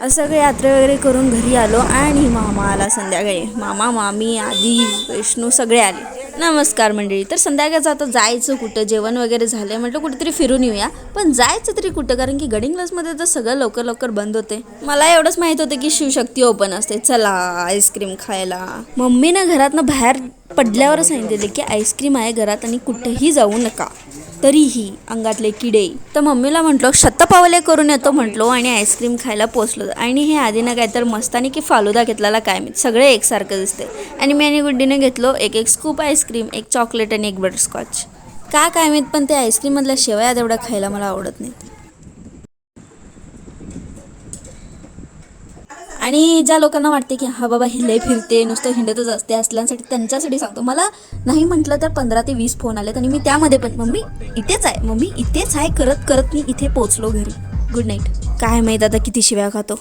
असं काही यात्रा वगैरे करून घरी आलो आणि मामा आला संध्याकाळी. मामा मामी आदी विष्णू सगळे आले. नमस्कार मंडळी. तर संध्याकाळचं आता जायचं कुठं? जेवण वगैरे झालं म्हटलं कुठेतरी फिरून येऊया. पण जायचं तरी कुठं? कारण की गडिंग्लसमध्ये तर सगळं लवकर लवकर बंद होते. मला एवढंच माहीत होतं की शिवशक्ती ओपन असते. चला आईस्क्रीम खायला. मम्मीनं घरातनं बाहेर पडल्यावर सांगितले की आईस्क्रीम आहे घरात आणि कुठेही जाऊ नका. तरीही अंगातले किडे. तर मम्मीला म्हटलं शतपावले करून येतो म्हटलो आणि आईस्क्रीम खायला पोचलो आणि हे आधीनं काय तर मस्तानी की फालुदा घेतलेला काय मी सगळे एकसारखं दिसते. आणि मी आणि गुड्डीने घेतलो एक एक स्कूप आईस्क्रीम एक चॉकलेट आणि एक बटरस्कॉच का काय माहीत पण ते आईस्क्रीममधल्या शेवया तेवढ्या खायला मला आवडत नाहीत. आणि ज्या लोकांना वाटते की हा बाबा हे लय फिरते नुसतं हिंडतच असते असल्यासाठी त्यांच्यासाठी सांगतो. मला नाही म्हटलं तर पंधरा ते वीस फोन आलेत आणि मी त्यामध्ये पण मम्मी इथेच आहे मम्मी इथेच आहे करत करत मी इथे पोचलो घरी. गुड नाईट काय माहीत आता किती शिव्या खातो.